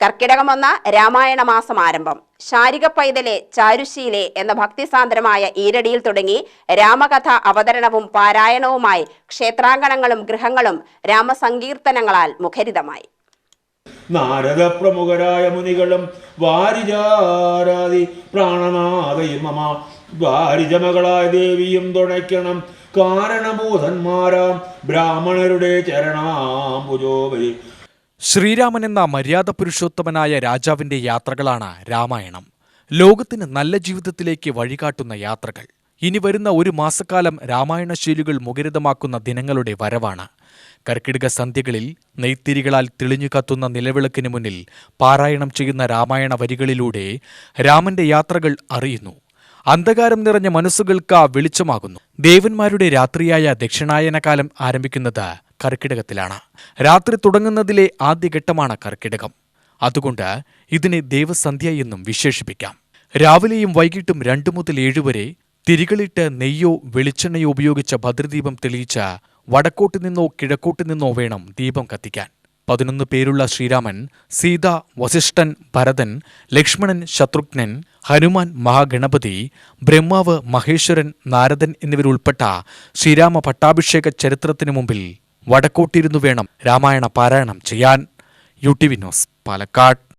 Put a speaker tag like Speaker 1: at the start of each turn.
Speaker 1: കർക്കിടകം വന്ന രാമായണ മാസം ആരംഭം. ശാരിക പൈതലെ ചാരുശീലെ എന്ന ഭക്തിസാന്ദ്രമായ ഈരടിയിൽ തുടങ്ങി രാമകഥ അവതരണവും പാരായണവുമായി ക്ഷേത്രാങ്കണങ്ങളും ഗൃഹങ്ങളും രാമസങ്കീർത്തനങ്ങളാൽ മുഖരിതമായി.
Speaker 2: നാരദ പ്രമുഖരായ മുനികളും വാരിജാരാതി പ്രാണനാഥയും മമ വാരിജമകളായ ദേവിയും തുണയ്ക്കണം. കാരണബോധന്മാരാം ബ്രാഹ്മണരുടെ ചരണാംബുജോപരി
Speaker 3: ശ്രീരാമൻ എന്ന മര്യാദ പുരുഷോത്തമനായ രാജാവിന്റെ യാത്രകളാണ് രാമായണം. ലോകത്തിന് നല്ല ജീവിതത്തിലേക്ക് വഴികാട്ടുന്ന യാത്രകൾ. ഇനി വരുന്ന ഒരു മാസക്കാലം രാമായണ ശൈലികൾ മുഖരിതമാക്കുന്ന ദിനങ്ങളുടെ വരവാണ്. കർക്കിടക സന്ധ്യകളിൽ നെയ്ത്തിരികളാൽ തെളിഞ്ഞു കത്തുന്ന നിലവിളക്കിന് മുന്നിൽ പാരായണം ചെയ്യുന്ന രാമായണ വരികളിലൂടെ രാമന്റെ യാത്രകൾ അറിയുന്നു. അന്ധകാരം നിറഞ്ഞ മനസ്സുകൾക്ക് വെളിച്ചമാകുന്നു. ദേവന്മാരുടെ രാത്രിയായ ദക്ഷിണായനകാലം ആരംഭിക്കുന്നത് കർക്കിടകത്തിലാണ്. രാത്രി തുടങ്ങുന്നതിലെ ആദ്യഘട്ടമാണ് കർക്കിടകം. അതുകൊണ്ട് ഇതിനെ ദേവസന്ധ്യ എന്നും വിശേഷിപ്പിക്കാം. രാവിലെയും വൈകിട്ടും രണ്ടു മുതൽ ഏഴ് വരെ തിരികളിട്ട് നെയ്യോ വെളിച്ചെണ്ണയോ ഉപയോഗിച്ച ഭദ്രദീപം തെളിയിച്ച വടക്കോട്ട് നിന്നോ കിഴക്കോട്ട് നിന്നോ വേണം ദീപം കത്തിക്കാൻ. പതിനൊന്ന് പേരുള്ള ശ്രീരാമൻ സീത വസിഷ്ഠൻ ഭരതൻ ലക്ഷ്മണൻ ശത്രുഘ്നൻ ഹനുമാൻ മഹാഗണപതി ബ്രഹ്മാവ് മഹേശ്വരൻ നാരദൻ എന്നിവരുൾപ്പെട്ട ശ്രീരാമ പട്ടാഭിഷേക ചരിത്രത്തിനു മുമ്പിൽ വടക്കോട്ടിരുന്നു വേണം രാമായണ പാരായണം ചെയ്യാൻ. U T V news Palakkad.